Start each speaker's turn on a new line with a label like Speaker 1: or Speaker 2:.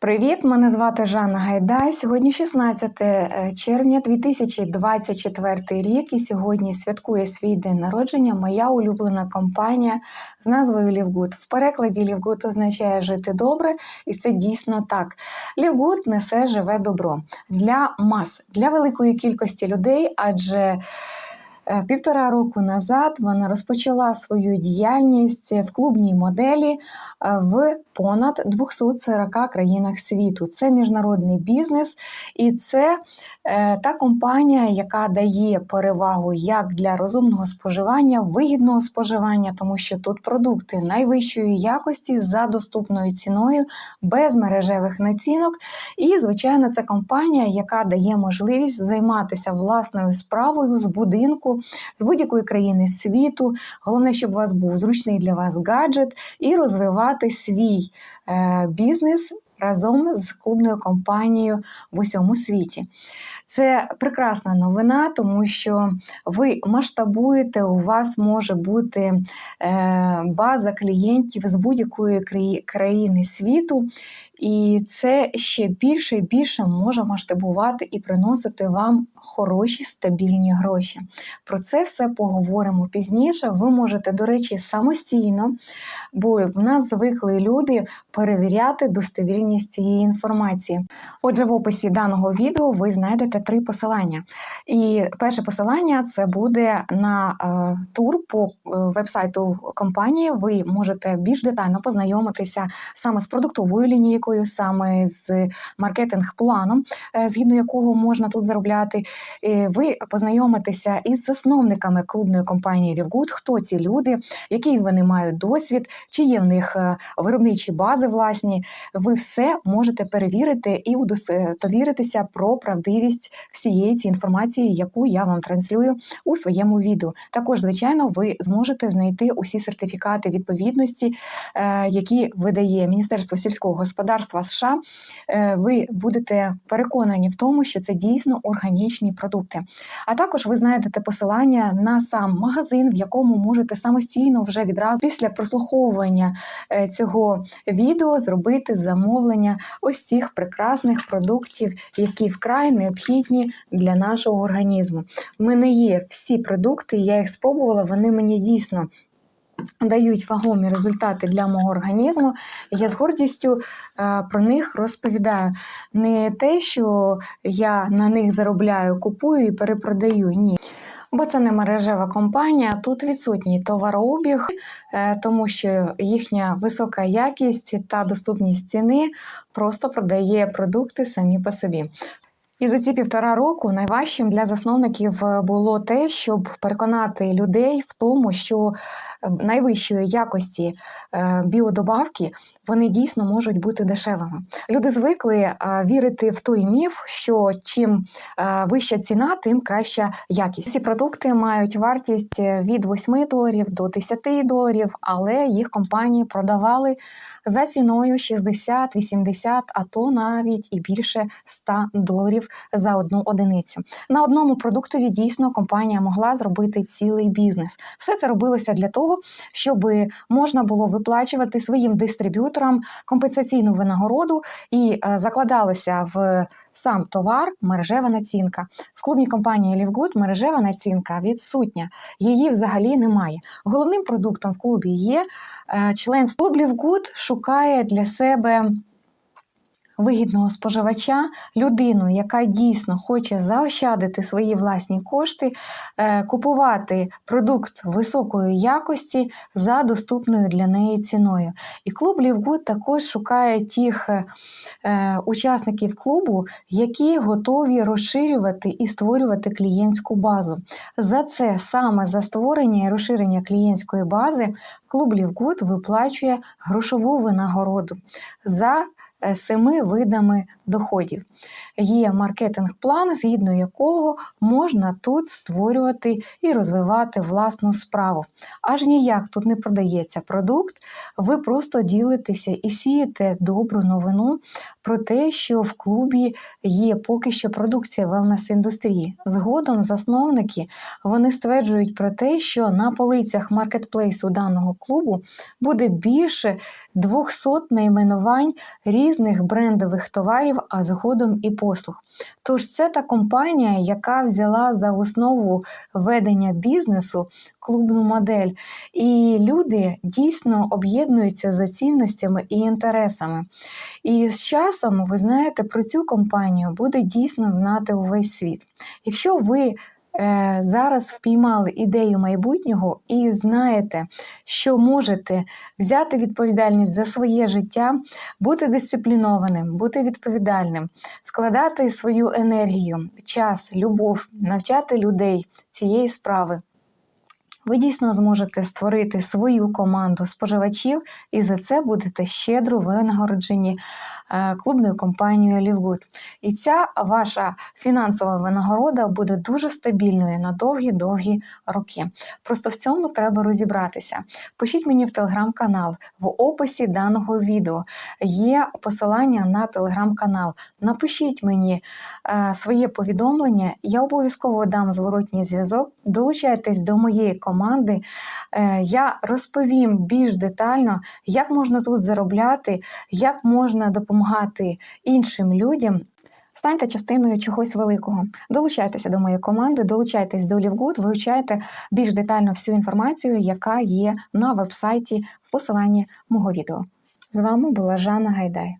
Speaker 1: Привіт, мене звати Жанна Гайдай. Сьогодні 16 е, червня 2024 рік, і сьогодні святкує свій день народження моя улюблена компанія з назвою Лівгуд. В перекладі Лівгуд означає жити добре, і це дійсно так. Лівгуд несе живе добро для мас, для великої кількості людей, адже Півтора року назад вона розпочала свою діяльність в клубній моделі е, в понад 240 країнах світу. Це міжнародний бізнес, і це е, та компанія, яка дає перевагу як для розумного споживання, вигідного споживання, тому що тут продукти найвищої якості за доступною ціною, без мережевих націнок. І, звичайно, це компанія, яка дає можливість займатися власною справою з будинку з будь-якої країни світу. Головне, щоб у вас був зручний для вас гаджет і розвивати свій е, бізнес. Разом з клубною компанією в усьому світі. Це прекрасна новина, тому що ви масштабуєте, у вас може бути е, база клієнтів з будь-якої країни світу, і це ще більше і більше може масштабувати і приносити вам хороші стабільні гроші. Про це все поговоримо пізніше. Ви можете, до речі, самостійно, бо в нас звикли люди перевіряти достовірність цієї інформації. Отже, в описі даного відео ви знайдете три посилання. І перше посилання це буде на е, тур по е, вебсайту компанії. Ви можете більш детально познайомитися саме з продуктовою лінійкою, саме з маркетинг-планом, е, згідно якого можна тут заробляти. Ви познайомитеся із засновниками клубної компанії Лівгуд, хто ці люди, який вони мають досвід, чи є в них виробничі бази власні. Ви все можете перевірити і удостовіритися про правдивість всієї цієї інформації, яку я вам транслюю у своєму відео. Також, звичайно, ви зможете знайти усі сертифікати відповідності, е, які видає Міністерство сільського господарства США. Е, ви будете переконані в тому, що це дійсно органічні продукти. А також ви знайдете посилання на сам магазин, в якому можете самостійно вже відразу після прослуховування е, цього відео зробити замовлення ось цих прекрасних продуктів, які вкрай необхідні для нашого організму. В мене є всі продукти, я їх спробувала, вони мені дійсно. Дають вагомі результати для мого організму, я з гордістю е, про них розповідаю. Не те, що я на них заробляю, купую і перепродаю. Ні. Бо це не мережева компанія, тут відсутній товарообіг, е, тому що їхня висока якість та доступність ціни просто продає продукти самі по собі. І за ці півтора року найважчим для засновників було те, щоб переконати людей в тому, що найвищої якості е, біодобавки вони дійсно можуть бути дешевими. Люди звикли вірити в той міф, що чим вища ціна, тим краща якість. Ці продукти мають вартість від 8 доларів до 10 доларів, але їх компанії продавали за ціною 60, 80, а то навіть і більше 100 доларів за одну одиницю. На одному продуктові дійсно компанія могла зробити цілий бізнес. Все це робилося для того, щоб можна було виплачувати своїм дистриб'юторам компенсаційну винагороду і е, закладалося в сам товар мережева націнка. В клубній компанії Лівгуд мережева націнка відсутня, її взагалі немає. Головним продуктом в клубі є е, членство. Клуб Лівгуд шукає для себе вигідного споживача, людину, яка дійсно хоче заощадити свої власні кошти, е, купувати продукт високої якості за доступною для неї ціною. І клуб Лівгуд також шукає тих е, е, учасників клубу, які готові розширювати і створювати клієнтську базу. За це саме за створення і розширення клієнтської бази клуб Лівгуд виплачує грошову винагороду за Е, семи видами доходів. Є маркетинг-план, згідно якого можна тут створювати і розвивати власну справу. Аж ніяк тут не продається продукт, ви просто ділитеся і сієте добру новину про те, що в клубі є поки що продукція велнес-індустрії. Згодом засновники вони стверджують про те, що на полицях маркетплейсу даного клубу буде більше 200 найменувань різних брендових товарів, а згодом і послуг. Тож це та компанія, яка взяла за основу ведення бізнесу клубну модель. І люди дійсно об'єднуються за цінностями і інтересами. І з часом, ви знаєте, про цю компанію буде дійсно знати увесь світ. Якщо ви зараз впіймали ідею майбутнього і знаєте, що можете взяти відповідальність за своє життя, бути дисциплінованим, бути відповідальним, вкладати свою енергію, час, любов, навчати людей цієї справи. Ви дійсно зможете створити свою команду споживачів, і за це будете щедро винагороджені е, клубною компанією Лівгуд. І ця ваша фінансова винагорода буде дуже стабільною на довгі-довгі роки. Просто в цьому треба розібратися. Пишіть мені в телеграм-канал. В описі даного відео є посилання на телеграм-канал. Напишіть мені е, своє повідомлення, я обов'язково дам зворотній зв'язок. Долучайтесь до моєї команди. Е, Я розповім більш детально, як можна тут заробляти, як можна допомагати іншим людям. Станьте частиною чогось великого. Долучайтеся до моєї команди, долучайтесь до Лівгуд, вивчайте більш детально всю інформацію, яка є на вебсайті в посиланні мого відео. З вами була Жанна Гайдай.